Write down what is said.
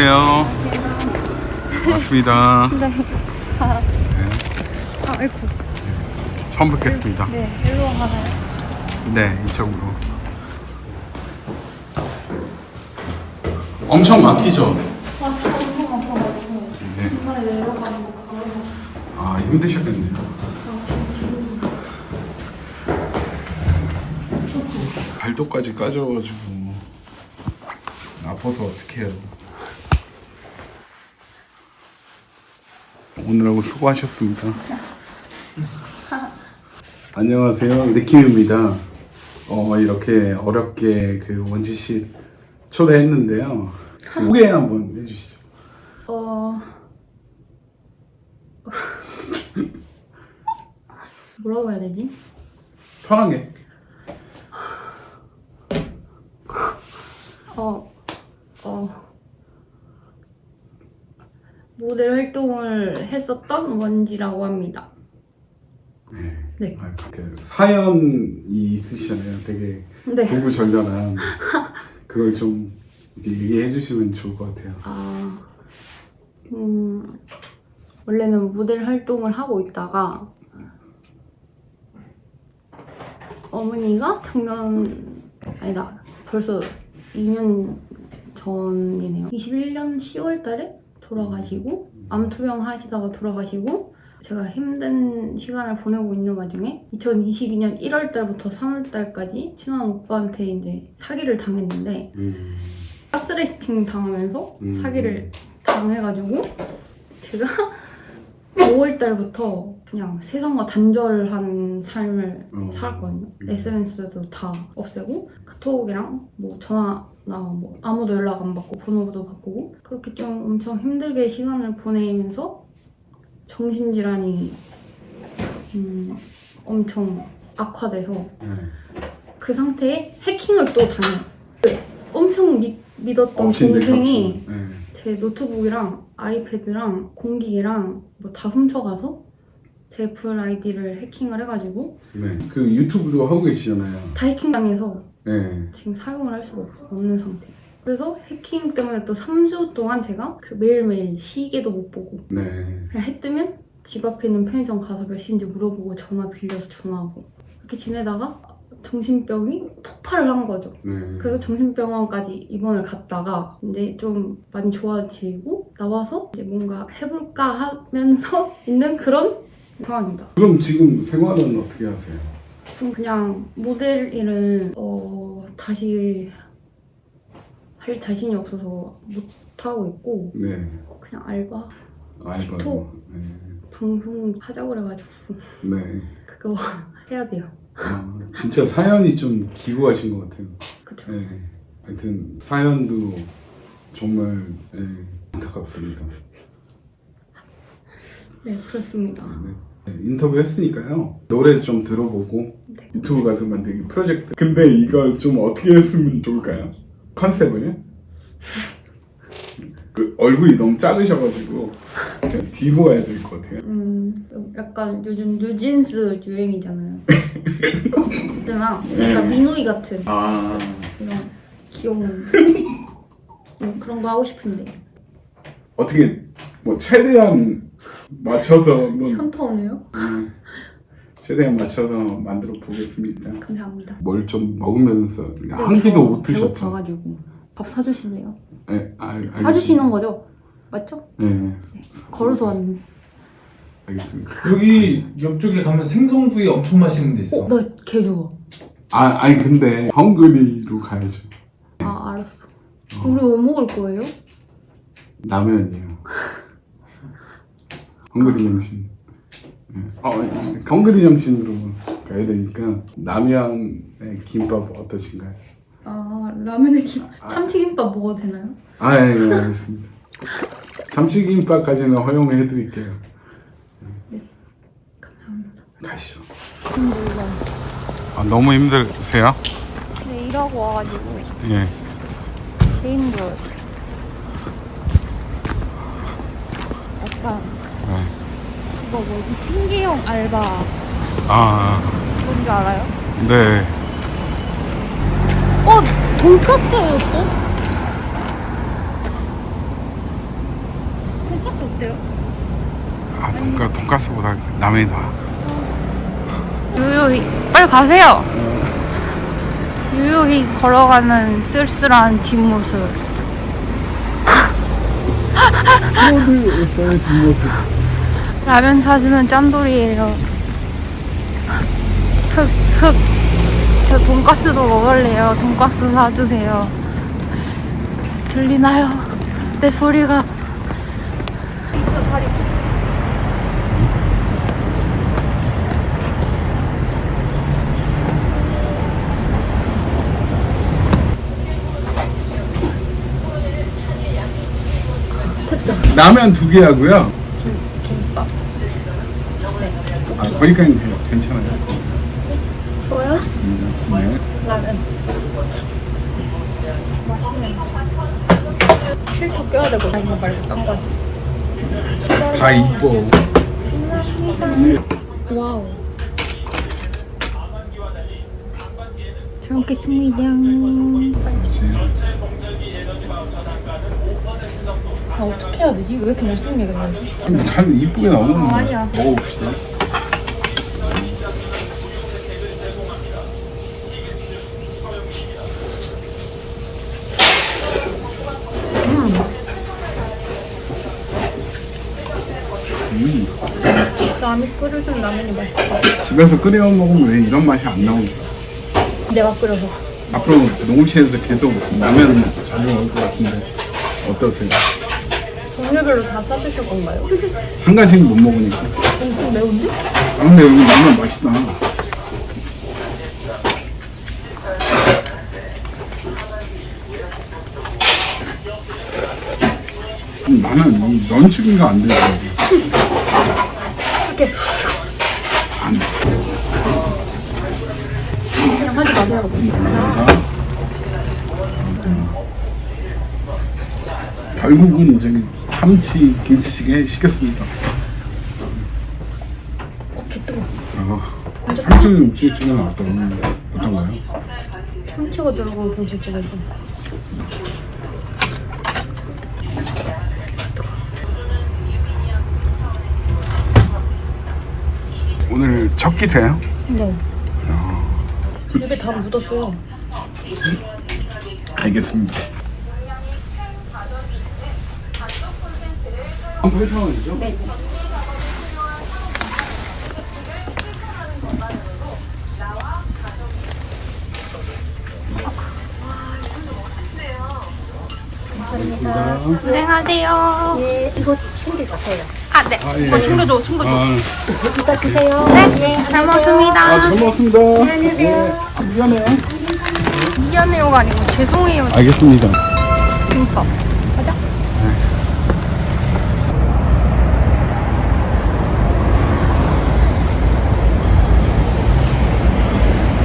안녕하세요. 반갑습니다. 네. 아, 아이고. 처음 뵙겠습니다. 네, 일로 가나요? 네, 이쪽으로. 엄청 막히죠? 아, 저 너무 아파가지고. 네. 중간에 내려가는 거 가려고. 아, 힘드셨겠네요. 아, 지금 발도까지 까져가지고 아파서 어떡해요. 오늘하고 수고하셨습니다. 안녕하세요, 느낌입니다. 어, 이렇게 어렵게 그 원지 씨 초대했는데요. 소개 한번 해주시죠. 어. 뭐라고 해야 되지? 편하게. 어, 어. 모델 활동을 했었던 원지라고 합니다. 네. 네. 아, 그 사연이 있으시잖아요. 되게 네. 구구절절한 그걸 좀 이렇게 얘기해 주시면 좋을 것 같아요. 아, 음, 원래는 모델 활동을 하고 있다가 어머니가 작년 아니다 벌써 2년 전이네요. 21년 10월 달에 돌아가시고 암 투병 하시다가 돌아가시고 제가 힘든 시간을 보내고 있는 와중에 2022년 1월 달부터 3월 달까지 친한 오빠한테 이제 사기를 당했는데 음, 가스레이팅 당하면서 음. 사기를 당해가지고 제가 5월 달부터 그냥 세상과 단절하는 삶을 어. 살았거든요. 음. SNS도 다 없애고 카톡이랑 뭐 전화 나 뭐 아무도 연락 안 받고 번호도 바꾸고 그렇게 좀 엄청 힘들게 시간을 보내면서 정신질환이 음, 엄청 악화돼서 네. 그 상태에 해킹을 또 당해요. 엄청 믿, 믿었던 엎친데 동생이. 네. 제 노트북이랑 아이패드랑 공기계랑 뭐 다 훔쳐가서 제 애플 아이디를 해킹을 해가지고 네. 그 유튜브도 하고 계시잖아요. 다 해킹당해서 네. 지금 사용을 할 수가 없- 없는 상태. 그래서 해킹 때문에 또 3주 동안 제가 그 매일매일 시계도 못 보고 네. 그냥 해 뜨면 집 앞에 있는 편의점 가서 몇 시인지 물어보고 전화 빌려서 전화하고 이렇게 지내다가 정신병이 폭발을 한 거죠. 네. 그래서 정신병원까지 입원을 갔다가 이제 좀 많이 좋아지고 나와서 이제 뭔가 해볼까 하면서 있는 그런 상황입니다. 그럼 지금 생활은 어떻게 하세요? 좀 그냥 모델 일은 어, 다시 할 자신이 없어서 못 하고 있고 네. 그냥 알바 알바로. 틱톡. 네. 방송 하자고 그래가지고 네. 그거 해야 돼요. 아, 진짜 사연이 좀 기구하신 것 같아요. 그쵸? 네. 하여튼 사연도 정말 네, 안타깝습니다. 네 그렇습니다. 네. 네, 인터뷰 했으니까요. 노래 좀 들어보고 네. 유튜브 가서 만들기 프로젝트. 근데 이걸 좀 어떻게 했으면 좋을까요? 컨셉을? 그 얼굴이 너무 작으셔가지고 제가 뒤로 가야 될 것 같아요. 음, 약간 요즘 뉴진스 유행이잖아요. 그때나 약간 네. 민우이 같은 아, 이런 귀여운 음, 그런 거 하고 싶은데 어떻게 뭐 최대한 맞춰서 한번 현타오네요. 음, 최대한 맞춰서 만들어 보겠습니다. 감사합니다. 뭘 좀 먹으면서 네, 한 끼도 못 드셨죠? 배고파가지고 밥 사주실래요? 네, 아, 알겠습니다. 사주시는 거죠? 맞죠? 네, 걸어서 왔는데. 알겠습니다. 여기 옆쪽에 가면 생선구이 엄청 맛있는 데 있어. 어, 나 개 좋아. 아, 아니 근데 헝그리로 가야죠. 아, 알았어. 우리 뭐 먹을 거예요? 라면이요. 헝그리 정신. 네. 어, 헝그리 정신으로 가야 되니까 라면에 김밥 어떠신가요? 아, 라면에 김, 참치김밥 먹어도 되나요? 아, 예, 예, 알겠습니다. 참치김밥까지는 허용해 드릴게요. 감사합니다. 가시죠. 아, 너무 힘드세요? 네, 일하고 와가지고 예. 개 힘들어요. 약간 네. 이거 뭐지? 신기용 알바 아, 뭔지 알아요? 네. 어! 돈까스예요 또? 어때요? 아 돈가 돈가스보다 라면이 나. 유유히 빨리 가세요. 유유히 걸어가는 쓸쓸한 뒷모습. 라면 사주면 짠돌이에요. 흑, 흑. 저 돈가스도 먹을래요. 돈가스 사주세요. 들리나요? 내 소리가. 라면 두 개 하고요. 김밥. 아 거기까지 돼요. 괜찮아요. 좋아요? 네. 라면. 맛있네. 필터 껴야 되고. 아, 이거 말고 딴 거. 다 이뻐. 와우. 잘 먹겠습니다. 아, 어떻게 해야 되지? 왜 이렇게 못생기게 나지? 잘 이쁘게 나오는 거. 어, 아니야. 먹어봅시다. 음, 남이 끓여준 라면이 맛있어. 집에서 끓여 먹으면 왜 이런 맛이 안 나오지? 내가 끓여서. 앞으로 농심에서 계속 라면 자주 먹을 것 같은데 어떠세요? 종류별로 다 싸주실 건가요? 한 가지는 못 먹으니까. 엄청 매운데? 아 근데 여기 라면 맛있다. 음, 나는 이 런치기가 안 되더라고. 이렇게 안 돼. 그냥 하지 마세요. 결국은 저기 참치 김치찌개 시켰습니다. 어. 어, 참치 김치찌개는 어떤 어떤가요? 참치가 들어간 김치찌개죠. 오늘 첫 끼세요? 네. 입에 다 묻었어요. 알겠습니다. 8,000원이죠? 네. 고생하세요. 네, 이거 챙겨주세요. 아, 네. 아, 예. 이거 챙겨줘, 챙겨줘. 아, 이따 드세요. 네, 잘 먹었습니다. 아, 잘 먹었습니다. 네. 아, 미안해요. 미안해요가 아니고 죄송해요. 알겠습니다. 김밥. 가자.